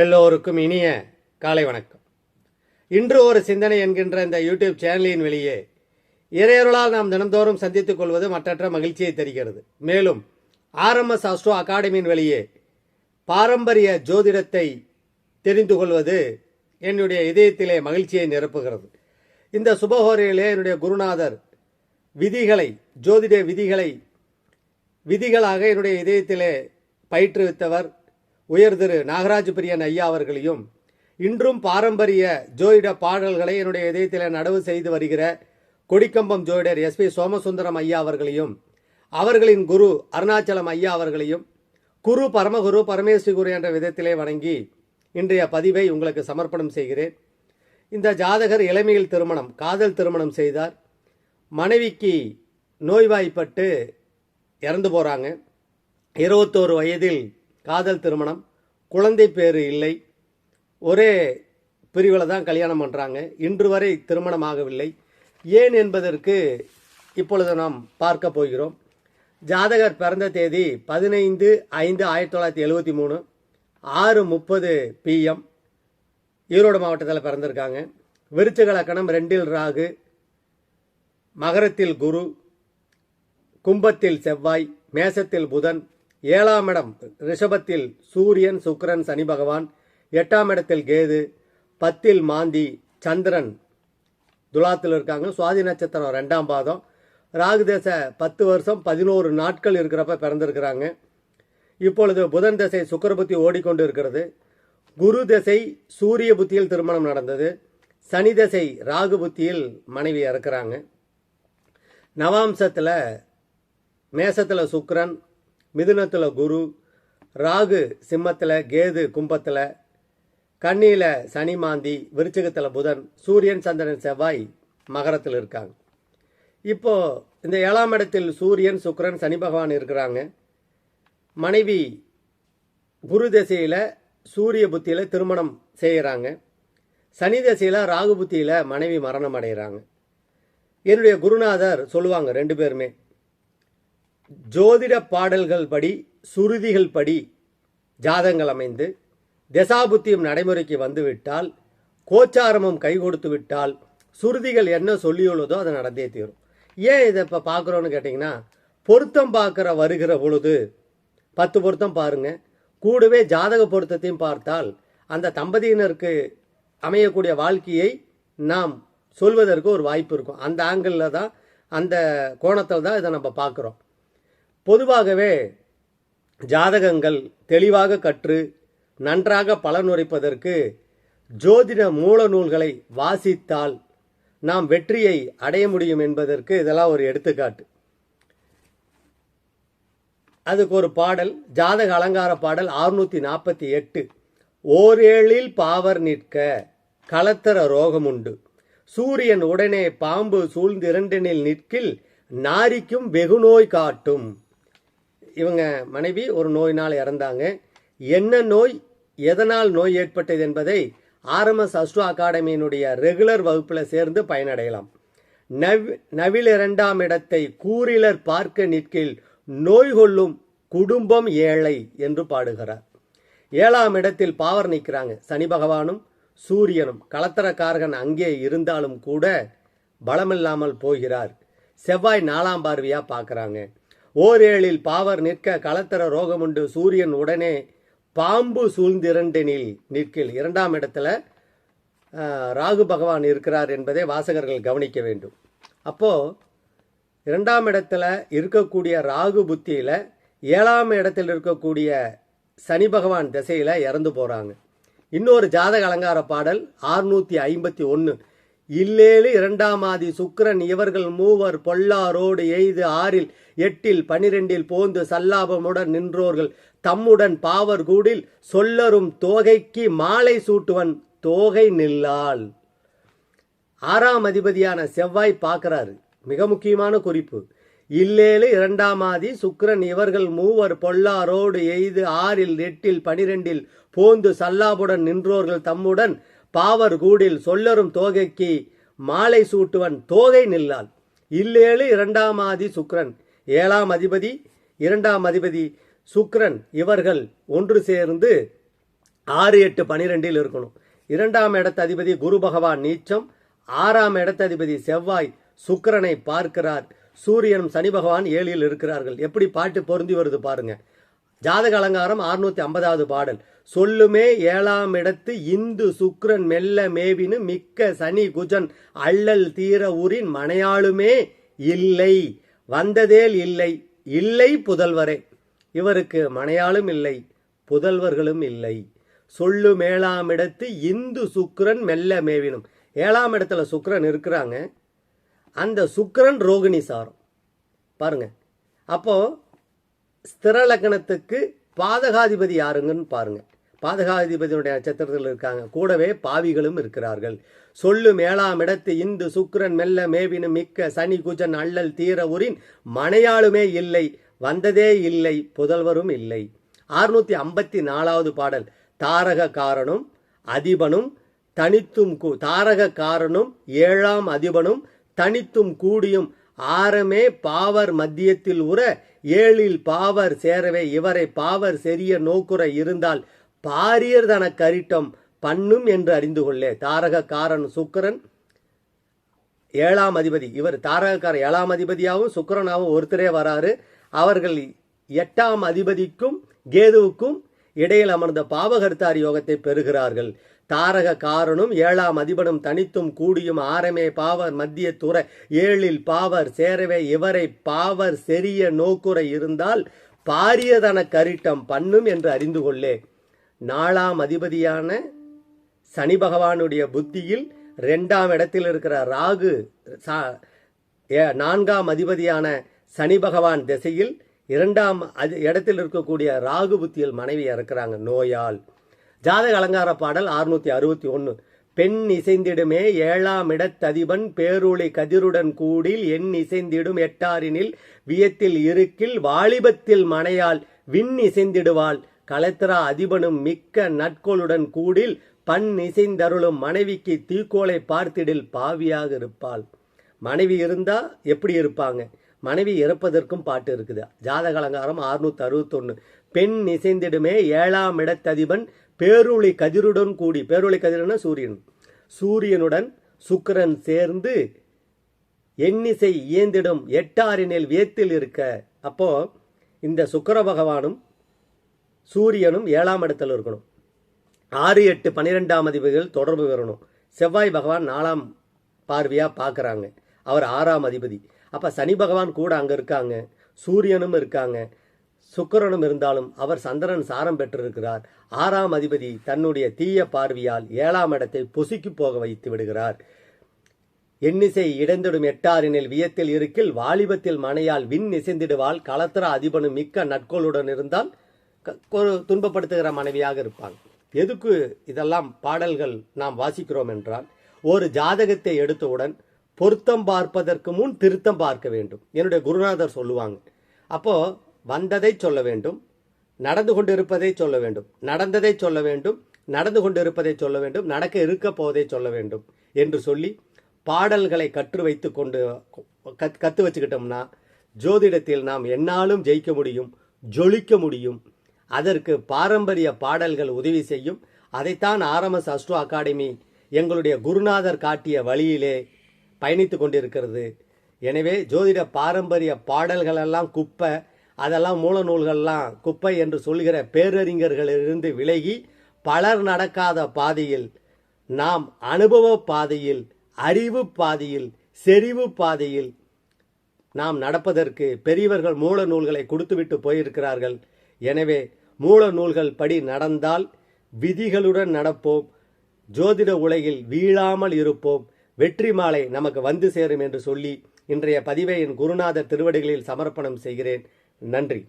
எல்லோருக்கும் இனிய காலை வணக்கம். இன்று ஒரு சிந்தனை என்கின்ற இந்த யூடியூப் சேனலின் வெளியே இறையருளால் நாம் தினந்தோறும் சந்தித்துக் கொள்வது மற்றற்ற மகிழ்ச்சியை தருகிறது. மேலும் ஆர்எம்எஸ் அஸ்ட்ரோ அகாடமியின் வெளியே பாரம்பரிய ஜோதிடத்தை தெரிந்து கொள்வது என்னுடைய இதயத்திலே மகிழ்ச்சியை நிரப்புகிறது. இந்த சுபஹோரையிலே என்னுடைய குருநாதர் விதிகளை ஜோதிட விதிகளை விதிகளாக என்னுடைய இதயத்திலே பயிற்றுவித்தவர் உயர் திரு நாகராஜ பிரியன் ஐயா அவர்களையும் இன்றும் பாரம்பரிய ஜோதிட பாடல்களை என்னுடைய இதயத்தில் நடவு செய்து வருகிற கொடிக்கம்பம் ஜோதிடர் எஸ் பி சோமசுந்தரம் ஐயா அவர்களையும் அவர்களின் குரு அருணாச்சலம் ஐயா அவர்களையும் குரு பரமகுரு பரமேஸ்வரி குரு என்ற விதத்திலே வணங்கி இன்றைய பதிவை உங்களுக்கு சமர்ப்பணம் செய்கிறேன். இந்த ஜாதகர் இளமையில் திருமணம் காதல் திருமணம் செய்தார். மனைவிக்கு நோய்வாய்ப்பட்டு இறந்து போகிறாங்க இருபத்தோரு வயதில் காதல் திருமணம் குழந்தை பேர் இல்லை ஒரே பிரிவில் தான் கல்யாணம் பண்ணுறாங்க இன்று வரை திருமணம் ஆகவில்லை. ஏன் என்பதற்கு இப்பொழுது நாம் பார்க்க போகிறோம். ஜாதகர் பிறந்த தேதி பதினைந்து ஐந்து ஆயிரத்தி தொள்ளாயிரத்தி எழுபத்தி மூணு ஆறு முப்பது பிஎம் ஈரோடு மாவட்டத்தில் பிறந்திருக்காங்க. விருச்சிக லக்கணம் ரெண்டில் ராகு மகரத்தில் குரு கும்பத்தில் செவ்வாய் மேசத்தில் புதன் ஏழாம் இடம் ரிஷபத்தில் சூரியன் சுக்கரன் சனி பகவான். எட்டாம் இடத்தில் கேது பத்தில் மாந்தி சந்திரன் துலாத்தில் இருக்காங்க. சுவாதி நட்சத்திரம் ரெண்டாம் பாதம். ராகு தேச பத்து வருஷம் பதினோரு நாட்கள் இருக்கிறப்ப பிறந்திருக்கிறாங்க. இப்பொழுது புதன் திசை சுக்கர புத்தி ஓடிக்கொண்டு இருக்கிறது. குரு திசை சூரிய புத்தியில் திருமணம் நடந்தது. சனி திசை ராகு புத்தியில் மனைவி இறக்குறாங்க. நவாம்சத்தில் மேசத்தில் சுக்கரன் மிதுனத்தில் குரு ராகு சிம்மத்தில் கேது கும்பத்தில் கண்ணியில் சனி மாந்தி விருச்சகத்தில் புதன் சூரியன் சந்திரன் செவ்வாய் மகரத்தில் இருக்காங்க. இப்போ இந்த ஏழாம் இடத்தில் சூரியன் சுக்கரன் சனி பகவான் இருக்கிறாங்க. மனைவி குரு திசையில் சூரிய புத்தியில் திருமணம் செய்கிறாங்க சனி திசையில் ராகு புத்தியில் மனைவி மரணம் அடைகிறாங்க என்னுடைய குருநாதர் சொல்லுவாங்க ரெண்டு பேருமே ஜோதிட பாடல்கள் படி சுருதிகள் படி ஜாதங்கள் அமைந்து தசாபுத்தியும் நடைமுறைக்கு வந்துவிட்டால் கோச்சாரமும் கை கொடுத்து விட்டால் சுருதிகள் என்ன சொல்லியுள்ளதோ அதை நடந்தே தீரும். ஏன் இதை இப்போ பார்க்குறோன்னு கேட்டிங்கன்னா பொருத்தம் பார்க்குற வருகிற பொழுது பத்து பொருத்தம் பாருங்க கூடவே ஜாதக பொருத்தத்தையும் பார்த்தால் அந்த தம்பதியினருக்கு அமையக்கூடிய வாழ்க்கையை நாம் சொல்வதற்கு ஒரு வாய்ப்பு இருக்கும். அந்த ஆங்கிளில் தான் அந்த கோணத்தில் தான் இதை நம்ம பார்க்குறோம். பொதுவாகவே ஜாதகங்கள் தெளிவாக கற்று நன்றாக பலனுரைப்பதற்கு ஜோதிட மூல நூல்களை வாசித்தால் நாம் வெற்றியை அடைய முடியும் என்பதற்கு இதெல்லாம் ஒரு எடுத்துக்காட்டு. அதுக்கு ஒரு பாடல் ஜாதக அலங்கார பாடல் ஆறுநூற்றி நாற்பத்தி எட்டு. ஓரேழில் பாவர் நிற்க களத்தர ரோகமுண்டு. சூரியன் உடனே பாம்பு சூழ்ந்திரண்டனில் நிற்கில் நாரிக்கும் வெகுநோய் காட்டும். இவங்க மனைவி ஒரு நோயினால் இறந்தாங்க. என்ன நோய்? எதனால் நோய் ஏற்பட்டது என்பதை ஆர்எம்எஸ் அஸ்ட்ரோ அகாடமியினுடைய ரெகுலர் வகுப்பில் சேர்ந்து பயனடையலாம். நவ் நவில் இரண்டாம் இடத்தை கூறிலர் பார்க்க நிற்கில் நோய் கொள்ளும் குடும்பம் ஏழை என்று பாடுகிறார். ஏழாம் இடத்தில் பாவர் நிற்கிறாங்க. சனி பகவானும் சூரியனும். கலத்தரக்காரகன் அங்கே இருந்தாலும் கூட பலமில்லாமல் போகிறார். செவ்வாய் நாலாம் பார்வையாக பார்க்குறாங்க. ஓரேழில் பாவர் நிற்க களத்திர ரோகமுண்டு சூரியன் உடனே பாம்பு சூழ்ந்திரண்டெனில் நிற்கில். இரண்டாம் இடத்துல ராகு பகவான் இருக்கிறார் என்பதை வாசகர்கள் கவனிக்க வேண்டும். அப்போ இரண்டாம் இடத்துல இருக்கக்கூடிய ராகு புத்தியில ஏழாம் இடத்தில் இருக்கக்கூடிய சனி பகவான் திசையில இறந்து போறாங்க. இன்னொரு ஜாதக அலங்கார பாடல் ஆறுநூத்தி ஐம்பத்தி ஒன்று இல்லேழு இரண்டாம் ஆதி சுக்கிரன் இவர்கள் மூவர் பொல்லாரோடு எய்து ஆறில் எட்டில் பனிரெண்டில் போந்து சல்லாபமுடன் நின்றோர்கள். தம்முடன் பாவர் கூடில் சொல்லரும் தோகைக்கு மாலை சூட்டுவன் தோகை நில்லாள். ஆறாம் அதிபதியான செவ்வாய் பார்க்கறாரு. மிக முக்கியமான குறிப்பு. இல்லேழு இரண்டாம் ஆதி சுக்கிரன் இவர்கள் மூவர் பொல்லாரோடு எய்து ஆறில் எட்டில் பனிரெண்டில் போந்து சல்லாபுடன் நின்றோர்கள். தம்முடன் பாவர் கூடில் சொல்லரும் தோகைக்கு மாலை சூட்டுவன் தோகை நில்லாள். இல்லேழு இரண்டாம் ஆதி சுக்ரன் ஏழாம் அதிபதி இரண்டாம் அதிபதி சுக்ரன் இவர்கள் ஒன்று சேர்ந்து ஆறு எட்டு பனிரெண்டில் இருக்கணும். இரண்டாம் இடத்த அதிபதி குரு பகவான் நீச்சம் ஆறாம் இடத்த அதிபதி செவ்வாய் சுக்கரனை பார்க்கிறார். சூரியனும் சனி பகவான் ஏழில் இருக்கிறார்கள். எப்படி பாட்டு பொருந்தி வருது பாருங்க. ஜாதக அலங்காரம் அறுநூத்தி ஐம்பதாவது பாடல். சொல்லுமே ஏழாம் இடத்து இந்து சுக்ரன் மெல்ல மேவினு மிக்க சனி குஜன் அள்ளல் தீர ஊரின் மனையாளுமே இல்லை. வந்ததேல் இல்லை. இல்லை புதல்வரே. இவருக்கு மனையாளும் இல்லை புதல்வர்களும் இல்லை. சொல்லு மேலாம் இடத்து இந்து சுக்ரன் மெல்ல மேவினும். ஏழாம் இடத்துல சுக்ரன் இருக்கிறாங்க. அந்த சுக்ரன் ரோகிணி சாரம். பாருங்க. அப்போ ஸ்திர லக்னத்துக்கு பாதகாதிபதி யாருங்கன்னு பாருங்க. பாதகாதிபதியுடைய நட்சத்திரத்தில் இருக்காங்க. கூடவே பாவிகளும் இருக்கிறார்கள். சொல்லு மேலாம் இடத்து இந்து சுக்கிரன் மெல்ல மேவினும் மிக்க சனி குஜன் அள்ளல் தீர உரின் மனையாளுமே இல்லை. வந்ததே இல்லை. புதல்வரும் இல்லை. அறுநூத்தி ஐம்பத்தி நாலாவது பாடல். தாரக காரனும் அதிபனும் தனித்தும் கூ- தாரக காரனும் ஏழாம் அதிபனும் தனித்தும் கூடியும் ஆரமே பாவர் மத்தியத்தில் உற ஏழில் பாவர் சேரவே இவரை பாவர் செரிய நோக்குற இருந்தால் பாரியர் தன கரிட்டம் பண்ணும் என்று அறிந்து கொள்ளே தாரகக்காரன் சுக்கரன் ஏழாம் அதிபதி. இவர் தாரகக்கார ஏழாம் அதிபதியாகவும் சுக்கரனாகவும் ஒருத்தரே வராரு. அவர்கள் எட்டாம் அதிபதிக்கும் கேதுவுக்கும் இடையில் அமர்ந்த பாவகர்த்தார் யோகத்தை பெறுகிறார்கள். தாரக காரனும் ஏழாம் அதிபனும் தனித்தும் கூடியும் ஆரமே பாவர் மத்திய துறை. ஏழில் பாவர் சேரவே இவரை பாவர் செரிய நோக்குரை இருந்தால் பாரியதன கரிட்டம் பண்ணும் என்று அறிந்து கொள்ளே. நாலாம் அதிபதியான சனி பகவானுடைய புத்தியில் ரெண்டாம் இடத்தில் இருக்கிற ராகு சா- நான்காம் அதிபதியான சனி பகவான் திசையில் இரண்டாம் அது இடத்தில் இருக்கக்கூடிய ராகு புத்தியில் மனைவி இறக்குறாங்க நோயால். ஜாதக அலங்கார பாடல் அறுநூத்தி அறுபத்தி ஒன்று பெண் இசைந்திடுமே ஏழாம் இடத்ததிபன் பேருளி கதிருடன் கூடில் எண் இசைந்திடும் எட்டாரினில் வியத்தில் இருக்கில் வாலிபத்தில் மனையால் விண் இசைந்திடுவாள். கலத்திரா அதிபனும் மிக்க நட்கோளுடன் கூடில் பண் இசைந்தருளும் மனைவிக்கு தீக்கோளை பார்த்திடில் பாவியாக இருப்பாள். மனைவி இருந்தா எப்படி இருப்பாங்க? மனைவி இறப்பதற்கும் பாட்டு இருக்குது. ஜாதக அலங்காரம் அறுநூத்தி அறுபத்தொன்னு பெண் இசைந்திடுமே ஏழாம் இடத்ததிபன் பேருளி கதிருடன் கூடி. பேருளி கதிரன சூரியன். சூரியனுடன் சுக்கிரன் சேர்ந்து எண்ணிசை இயந்திடும். எட்டாரினில் வியத்தில் இருக்க. அப்போ இந்த சுக்கிர பகவானும் சூரியனும் ஏழாம் இடத்துல இருக்கணும். ஆறு எட்டு பன்னிரெண்டாம் அதிபதிகள் தொடர்பு வரணும் செவ்வாய் பகவான் நாலாம் பார்வையாக பார்க்குறாங்க. அவர் ஆறாம் அதிபதி. அப்போ சனி பகவான் கூட அங்கே இருக்காங்க. சூரியனும் இருக்காங்க. சுக்கரனும் இருந்தாலும் அவர் சந்திரன் சாரம் பெற்றிருக்கிறார். ஆறாம் அதிபதி தன்னுடைய தீய பார்வையால் ஏழாம் இடத்தை பொசுக்கி போக வைத்து விடுகிறார். எண்ணிசை இடைந்திடும் எட்டாரினில் வியத்தில் இருக்கில் வாலிபத்தில் மனையால் விண் இசைந்திடுவாள் களத்திர அதிபனும் மிக்க நட்கோளுடன் இருந்தால் துன்பப்படுத்துகிற மனைவியாக இருப்பாங்க எதுக்கு இதெல்லாம் பாடல்கள் நாம் வாசிக்கிறோம் என்றால் ஒரு ஜாதகத்தை எடுத்தவுடன் பொருத்தம் பார்ப்பதற்கு முன் திருத்தம் பார்க்க வேண்டும். என்னுடைய குருநாதர் சொல்லுவாங்க. அப்போ வந்ததை சொல்ல வேண்டும் நடந்து கொண்டிருப்பதை சொல்ல வேண்டும் நடந்ததை சொல்ல வேண்டும் நடந்து கொண்டிருப்பதை சொல்ல வேண்டும் நடக்க இருக்க போவதை சொல்ல வேண்டும் என்று சொல்லி பாடல்களை கற்று வைத்து கொண்டு கத் கற்று வச்சுக்கிட்டோம்னா ஜோதிடத்தில் நாம் என்னாலும் ஜெயிக்க முடியும் ஜொலிக்க முடியும். அதற்கு பாரம்பரிய பாடல்கள் உதவி செய்யும். அதைத்தான் ஆர்எம்எஸ் அஸ்ட்ரோ அகாடமி எங்களுடைய குருநாதர் காட்டிய வழியிலே பயணித்து கொண்டிருக்கிறது. எனவே ஜோதிட பாரம்பரிய பாடல்களெல்லாம் குப்பை அதெல்லாம் மூல நூல்கள்லாம் குப்பை என்று சொல்கிற பேரறிஞர்களிலிருந்து விலகி பலர் நடக்காத பாதையில் நாம் அனுபவ பாதையில் அறிவு பாதையில் செறிவு பாதையில் நாம் நடப்பதற்கு பெரியவர்கள் மூல நூல்களை கொடுத்துவிட்டு போயிருக்கிறார்கள். எனவே மூல நூல்கள் படி நடந்தால் விதிகளுடன் நடப்போம். ஜோதிட உலகில் வீழாமல் இருப்போம். வெற்றி மாலை நமக்கு வந்து சேரும் என்று சொல்லி இன்றைய பதிவை என் குருநாதர் திருவடிகளில் சமர்ப்பணம் செய்கிறேன். நன்றி.